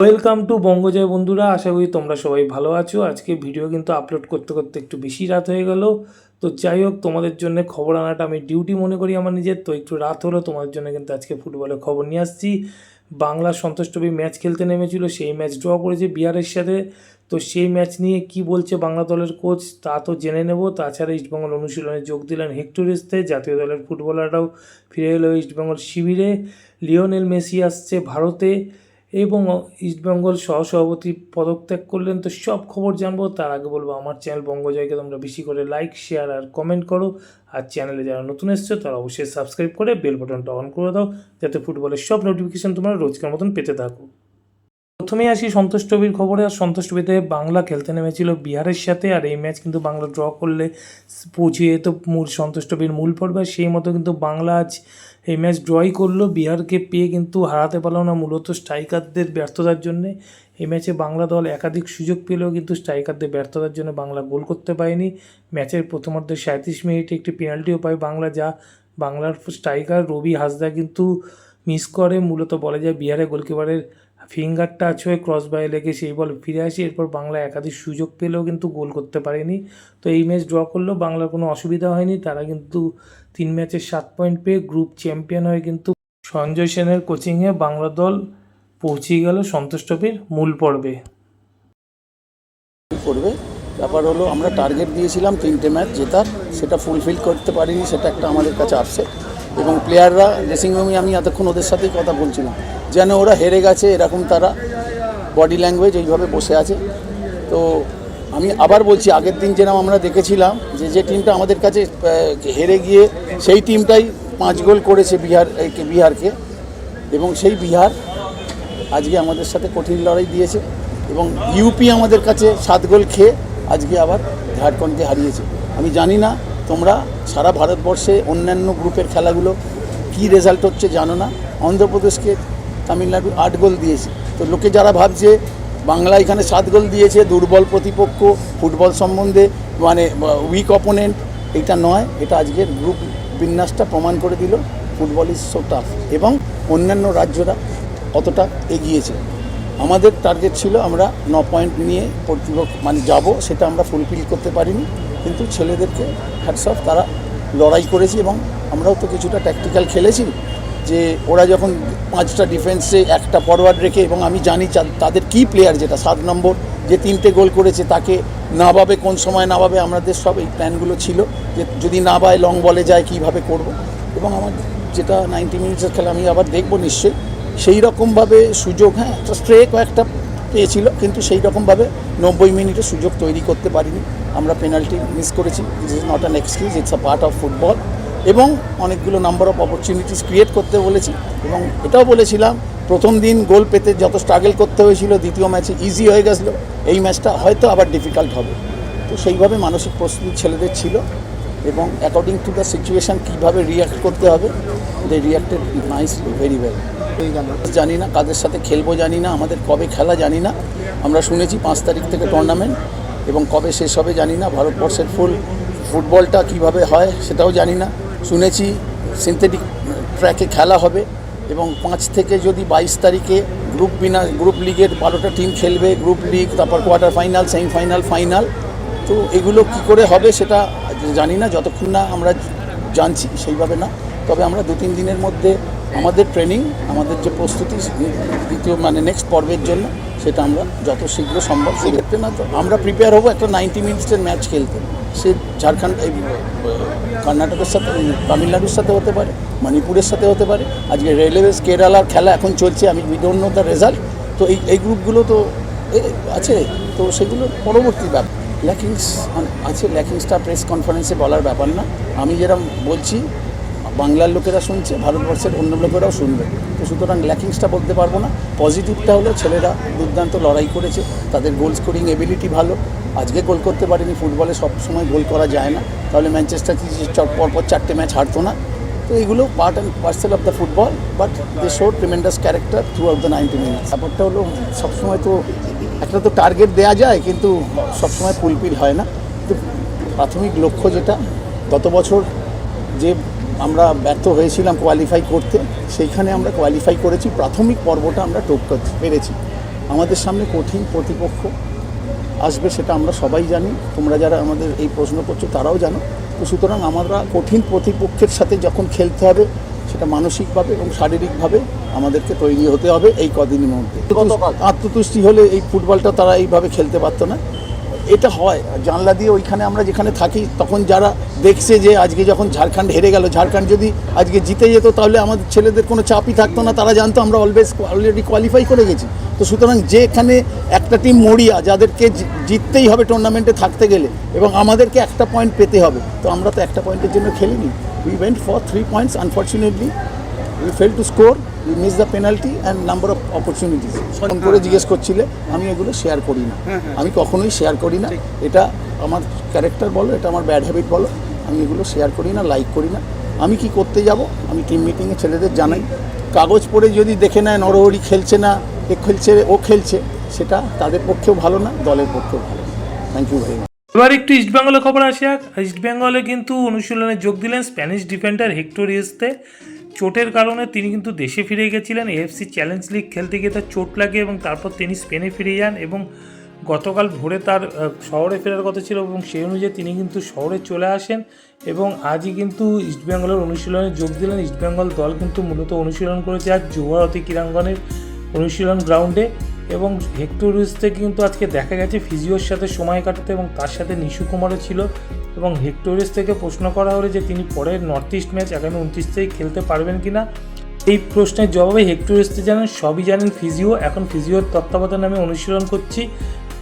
Welcome to বঙ্গজয় বন্ধুরা, আশা করি তোমরা সবাই ভালো আছো। আজকে ভিডিও কিন্তু আপলোড করতে করতে একটু বেশি রাত হয়ে গেল। তো যাই হোক, তোমাদের জন্য খবর আনাটা আমি ডিউটি মনে করি আমার নিজের। তো একটু রাত হলো, তোমাদের জন্য কিন্তু আজকে ফুটবলের খবর নিয়ে আসছি। বাংলা সন্তোষ ম্যাচ খেলতে নেমেছিল, সেই ম্যাচ ড্র করেছে বিহারের সাথে। তো সেই ম্যাচ নিয়ে কি বলছে বাংলা দলের কোচ তা তো জেনে নেব। তাছাড়া ইস্টবেঙ্গল অনুশীলনে যোগ দিলেন হেক্টরিস্তে জাতীয় দলের ফুটবলাররাও ফিরে এলো ইস্টবেঙ্গল শিবিরে। লিওনেল মেসি আসছে ভারতে। এবং ইস্টবেঙ্গল সহসভাপতি পদত্যাগ করলেন, তো সব খবর জানব। তার আগে বলব, আমার চ্যানেল বঙ্গ বঙ্গজয়কে তোমরা বেশি করে লাইক শেয়ার আর কমেন্ট করো। আর চ্যানেলে যারা নতুন এসছো, তারা অবশ্যই সাবস্ক্রাইব করে বেল বাটনটা অন করে দাও, যাতে ফুটবলের সব নোটিফিকেশান তোমরা রোজকার মতন পেতে থাকো। প্রথমেই আসি সন্তোষ ট্রফির খবরে। আর সন্তোষ ট্রফিতে বাংলা খেলতে নেমেছিল বিহারের সাথে। আর এই ম্যাচ কিন্তু বাংলা ড্র করলে পৌঁছে যেত মূল সন্তোষ ট্রফির মূল পর্বে। সেই মতো কিন্তু বাংলা আজ এই ম্যাচ ড্রই করল। বিহারকে পেয়ে কিন্তু হারাতে পারল না মূলত স্ট্রাইকারদের ব্যর্থতার জন্যে। এই ম্যাচে বাংলা দল একাধিক সুযোগ পেলেও কিন্তু স্ট্রাইকারদের ব্যর্থতার জন্য বাংলা গোল করতে পারেনি। ম্যাচের প্রথমার্ধে সাঁত্রিশ মিনিটে একটি পেনাল্টিও পায় বাংলা, যা বাংলার স্ট্রাইকার রবি হাসদা কিন্তু মিস করে। মূলত বলা যায় বিহারের গোলকিপারের ফিঙ্গার টাচ হয়ে ক্রস বাই লেগে সেই বল ফিরে আসে, এরপর বাংলা একাধিক সুযোগ পেলেও কিন্তু গোল করতে পারেনি। তো এই ম্যাচ ড্র করলেও বাংলার কোনো অসুবিধা হয়নি। তারা কিন্তু তিন ম্যাচের সাত পয়েন্ট পেয়ে গ্রুপ চ্যাম্পিয়ন হয়ে কিন্তু সঞ্জয় সেনের কোচিংয়ে বাংলা দল পৌঁছে গেল সন্তোষ ট্রফির মূল পর্বে। করবে। ব্যাপার হলো আমরা টার্গেট দিয়েছিলাম তিনটে ম্যাচ জেতার, সেটা ফুলফিল করতে পারিনি, সেটা একটা আমাদের কাছে আপসেট এবং প্লেয়াররা ড্রেসিং রুমে আমি এতক্ষণ ওদের সাথেই কথা বলছিলাম। যেন ওরা হেরে গেছে, এরকম তারা বডি ল্যাঙ্গুয়েজ এইভাবে বসে আছে। তো আমি আবার বলছি, আগের দিন যেরকম আমরা দেখেছিলাম যে যে টিমটা আমাদের কাছে হেরে গিয়ে সেই টিমটাই পাঁচ গোল করেছে বিহার বিহারকে। এবং সেই বিহার আজকে আমাদের সাথে কঠিন লড়াই দিয়েছে এবং ইউপি আমাদের কাছে সাত গোল খেয়ে আজকে আবার ঝাড়খণ্ডকে হারিয়েছে। আমি জানি না তোমরা সারা ভারতবর্ষে অন্যান্য গ্রুপের খেলাগুলো কি রেজাল্ট হচ্ছে জানো না? অন্ধ্রপ্রদেশকে তামিলনাড়ু আট গোল দিয়েছে। তো লোকে যারা ভাবছে বাংলা এখানে সাত গোল দিয়েছে, দুর্বল প্রতিপক্ষ, ফুটবল সম্বন্ধে মানে উইক অপোনেন্ট এটা নয়, এটা আজকের গ্রুপ বিন্যাসটা প্রমাণ করে দিল। ফুটবল ইজ সো টাফ এবং অন্যান্য রাজ্যরা অতটা এগিয়েছে। আমাদের টার্গেট ছিল আমরা ন পয়েন্ট নিয়ে কর্তৃপক্ষ মানে যাব, সেটা আমরা ফুলফিল করতে পারিনি। কিন্তু ছেলেদেরকে হ্যাটস অফ তারা লড়াই করেছি এবং আমরাও তো কিছুটা ট্যাকটিক্যাল খেলেছি যে ওরা যখন পাঁচটা ডিফেন্সে একটা ফরওয়ার্ড রেখে এবং আমি জানি তাদের কি প্লেয়ার যেটা, সাত নম্বর, যে তিনটে গোল করেছে, তাকে না নাবাবে কোন সময়, না নাবাবে আমাদের সব এই প্ল্যানগুলো ছিল যে যদি না বায় লং বলে যায়, কীভাবে করব? এবং আমার যেটা নাইনটি মিনিটসের খেলা আমি আবার দেখব নিশ্চয়ই। সেই রকমভাবে সুযোগ হ্যাঁ একটা স্ট্রে কয়েকটা পেয়েছিল, কিন্তু সেই রকমভাবে নব্বই মিনিটে সুযোগ তৈরি করতে পারিনি। আমরা পেনাল্টি মিস করেছি। This is not an excuse it's a part of football এবং অনেকগুলো নাম্বার অফ অপরচুনিটিস ক্রিয়েট করতে বলেছি। এবং এটাও বলেছিলাম, প্রথম দিন গোল পেতে যত স্ট্রাগল করতে হয়েছিল, দ্বিতীয় ম্যাচে ইজি হয়ে গেছিল। এই ম্যাচটা হয়তো আবার ডিফিকাল্ট হবে। তো সেইভাবে মানসিক প্রস্তুতি ছেলেদের ছিল। এবং অ্যাকর্ডিং টু দ্য সিচুয়েশান কীভাবে রিয়াক্ট করতে হবে they reacted nicely very well জানি না কাদের সাথে খেলব, জানি না আমাদের কবে খেলা, জানি না। আমরা শুনেছি পাঁচ তারিখ থেকে টুর্নামেন্ট এবং কবে শেষ হবে, জানি না। ভারতবর্ষের ফুল ফুটবলটা কীভাবে হয় সেটাও জানি না। শুনেছি সিনথেটিক ট্র্যাকে খেলা হবে এবং পাঁচ থেকে যদি বাইশ তারিখে গ্রুপ বিনা গ্রুপ লিগের বারোটা টিম খেলবে গ্রুপ লিগ তারপর কোয়ার্টার ফাইনাল সেমিফাইনাল ফাইনাল তো এগুলো কি করে হবে সেটা জানি না। যতক্ষণ না আমরা জানছি সেইভাবে না। তবে আমরা দু তিন দিনের মধ্যে আমাদের ট্রেনিং আমাদের যে প্রস্তুতি, দ্বিতীয় মানে নেক্সট পর্বের জন্য, সেটা আমরা যত শীঘ্র সম্ভব সেক্ষেত্রে না তো আমরা প্রিপেয়ার হব একটা নাইনটি মিনিটসের ম্যাচ খেলতে। সে ঝাড়খণ্ড, এই কর্ণাটকের সাথে তামিলনাড়ুর সাথে হতে পারে, মণিপুরের সাথে হতে পারে। আজকে রেলওয়েজ কেরালার খেলা এখন চলছে, আমি নো দ্য রেজাল্ট তো এই এই গ্রুপগুলো তো আছে, তো সেগুলো পরবর্তী ব্যাপার ল্যাকিংস আছে ল্যাকিংসটা প্রেস কনফারেন্সে বলার ব্যাপার না। আমি যেরকম বলছি বাংলার লোকেরা শুনছে, ভারতবর্ষের অন্য লোকেরাও শুনবে। তো সুতরাং ল্যাকিংসটা বলতে পারব না। পজিটিভটা হলো ছেলেরা দুর্দান্ত লড়াই করেছে, তাদের গোল স্কোরিং এবিলিটি ভালো। আজকে গোল করতে পারেনি, ফুটবলে সব সময় গোল করা যায় না। তাহলে ম্যানচেস্টার পরপর চারটে ম্যাচ হারতো না। তো এগুলো part and parcel of the football but they show tremendous character throughout the ninety minutes ব্যাপারটা হলো, সবসময় তো একটা তো টার্গেট দেওয়া যায়, কিন্তু সবসময় ফুলফিল হয় না। তো প্রাথমিক লক্ষ্য যেটা, গত বছর যে আমরা ব্যর্থ হয়েছিলাম কোয়ালিফাই করতে সেইখানে আমরা কোয়ালিফাই করেছি। প্রাথমিক পর্বটা আমরা টোপ করতে পেরেছি। আমাদের সামনে কঠিন প্রতিপক্ষ আসবে সেটা আমরা সবাই জানি। তোমরা যারা আমাদের এই প্রশ্ন করছ তারাও জানো। তো সুতরাং আমরা কঠিন প্রতিপক্ষের সাথে যখন খেলতে হবে সেটা মানসিকভাবে এবং শারীরিকভাবে আমাদেরকে তৈরি হতে হবে এই কদিনের মধ্যে। আত্মতুষ্টি হলে এই ফুটবলটা তারা এইভাবে খেলতে পারতো না। এটা হয়। জানলা দিয়ে ওইখানে আমরা যেখানে থাকি, তখন যারা দেখছে যে আজকে যখন ঝাড়খণ্ড হেরে গেল, ঝাড়খণ্ড যদি আজকে জিতে যেত, তাহলে আমাদের ছেলেদের কোনো চাপই থাকতো না। তারা জানতো আমরা অলওয়েজ অলরেডি কোয়ালিফাই করে গেছি। তো সুতরাং যেখানে একটা টিম মরিয়া, যাদেরকে জিততেই হবে টুর্নামেন্টে থাকতে গেলে, এবং আমাদেরকে একটা পয়েন্ট পেতে হবে। তো আমরা তো একটা পয়েন্টের জন্য খেলিনি। We went for three points unfortunately we fail to score we miss the penalty and number of opportunities phone করে জিজ্ঞেস করছিলে আমি এগুলো শেয়ার করি না। আমি কখনোই শেয়ার করি না। এটা আমার ক্যারেক্টার বলো এটা আমার ব্যাড হ্যাবিট বলো আমি এগুলো শেয়ার করি না লাইক করি না। আমি কি করতে যাব? আমি টিম মিটিংয়ে ছেলেদের জানাই। কাগজ পড়ে যদি দেখে নেয় নরহরি খেলছে না এ খেলছে ও খেলছে সেটা তাদের পক্ষেও ভালো না দলের পক্ষেও ভালো। থ্যাংক ইউ ভেরি মাচ এবার একটু ইস্টবেঙ্গলের খবর আসে এক ইস্টবেঙ্গলে কিন্তু অনুশীলনে যোগ দিলেন স্প্যানিশ ডিফেন্ডার হেক্টর ইয়েস্তে চোটের কারণে তিনি কিন্তু দেশে ফিরে গেছিলেন। এএফসি চ্যালেঞ্জ লিগ খেলতে গিয়ে তার চোট লাগে এবং তারপর তিনি স্পেনে ফিরে যান এবং গতকাল ভোরে তার শহরে ফেরার কথা ছিল এবং সেই অনুযায়ী তিনি কিন্তু শহরে চলে আসেন এবং আজই কিন্তু ইস্টবেঙ্গলের অনুশীলনে যোগ দিলেন। ইস্টবেঙ্গল দল কিন্তু মূলত অনুশীলন করেছে আজ যুবভারতী ক্রীড়াঙ্গনের অনুশীলন গ্রাউন্ডে। এবং হেক্টর রুইসকে কিন্তু আজকে দেখা গেছে ফিজিওর সাথে সময় কাটাতে এবং তার সাথে নিশু কুমারও ছিল এবং হেক্টরিস থেকে প্রশ্ন করা হলো যে তিনি পরের নর্থ ইস্ট ম্যাচ আগামী উনত্রিশ তারিখ খেলতে পারবেন কি না এই প্রশ্নের জবাবে হেক্টরিস্তে জানেন, সবই জানেন ফিজিও। এখন ফিজিওর তত্ত্বাবধানে আমি অনুশীলন করছি।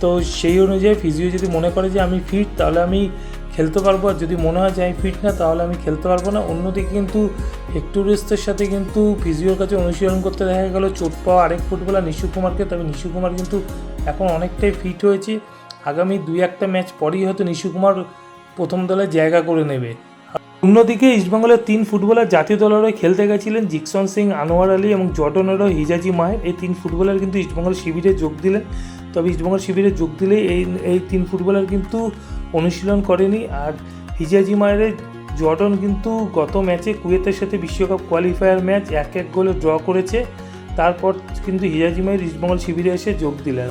তো সেই অনুযায়ী ফিজিও যদি মনে করে যে আমি ফিট তাহলে আমি খেলতে পারব আর যদি মনে হয় যে আমি ফিট না, তাহলে আমি খেলতে পারব না। অন্যদিকে কিন্তু হেক্টরিস্টের সাথে কিন্তু ফিজিওর কাছে অনুশীলন করতে দেখা গেল। চোট পাওয়া আরেক ফুটবলার নিশু কুমারকে, তবে নিশু কুমার কিন্তু এখন অনেকটাই ফিট হয়েছে। আগামী দুই একটা ম্যাচ পরেই হয়তো নিশু কুমার প্রথম দলে জায়গা করে নেবে। অন্যদিকে ইস্টবেঙ্গলের তিন ফুটবলার জাতীয় দলের খেলতে গেছিলেন জিকসন সিং, আনোয়ার আলী এবং জর্ডনেরও হিজাজি মায়ের এই তিন ফুটবলার কিন্তু ইস্টবেঙ্গল শিবিরে যোগ দিলেন। তবে ইস্টবেঙ্গল শিবিরে যোগ দিলে এই এই তিন ফুটবলার কিন্তু অনুশীলন করেনি আর হিজাজি মায়ের জর্ডন কিন্তু গত ম্যাচে কুয়েতের সাথে বিশ্বকাপ কোয়ালিফায়ার ম্যাচ এক এক গোলে ড্র করেছে। তারপর কিন্তু হিজাজি মায়ের ইস্টবেঙ্গল শিবিরে এসে যোগ দিলেন।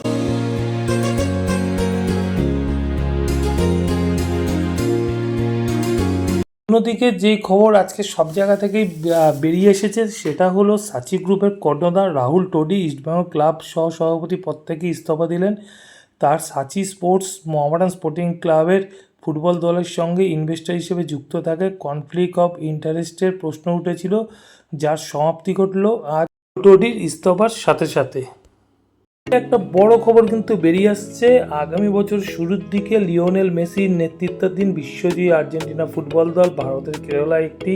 অন্যদিকে যে খবর আজকে সব জায়গা থেকেই বেরিয়ে এসেছে সেটা হলো সাচি গ্রুপের কর্ণধার রাহুল টোডি ইস্টবেঙ্গল ক্লাব সহ সভাপতি পদ থেকে ইস্তফা দিলেন। তার সাচি স্পোর্টস মোহামেডান স্পোর্টিং ক্লাবের ফুটবল দলের সঙ্গে ইনভেস্টর হিসেবে যুক্ত থাকে। কনফ্লিক্ট অফ ইন্টারেস্টের প্রশ্ন উঠেছিল, যার সমাপ্তি ঘটল আজ টোডির ইস্তফার সাথে সাথে। একটা বড় খবর কিন্তু বেরিয়ে আসছে। আগামী বছর শুরুর দিকে লিওনেল মেসির নেতৃত্বাধীন বিশ্বজয়ী আর্জেন্টিনা ফুটবল দল ভারতের কেরালা একটি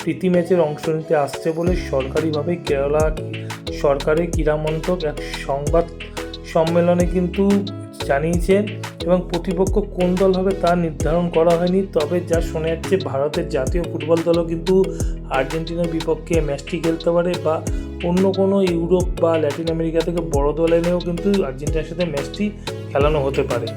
প্রীতি ম্যাচের অংশ নিতে আসছে বলে সরকারিভাবে কেরালা সরকারের ক্রীড়ামন্ত্রক এক সংবাদ সম্মেলনে কিন্তু জানিয়েছেন এবং প্রতিপক্ষ কোন দল হবে তা নির্ধারণ করা হয়নি, তবে যা শোনা যাচ্ছে, ভারতের জাতীয় ফুটবল দলও কিন্তু আর্জেন্টিনার বিপক্ষে ম্যাচটি খেলতে পারে বা অন্য কোনো ইউরোপ বা ল্যাটিন আমেরিকা থেকে বড় দল এনেও কিন্তু আর্জেন্টিনার সাথে ম্যাচটি খেলানো হতে পারে।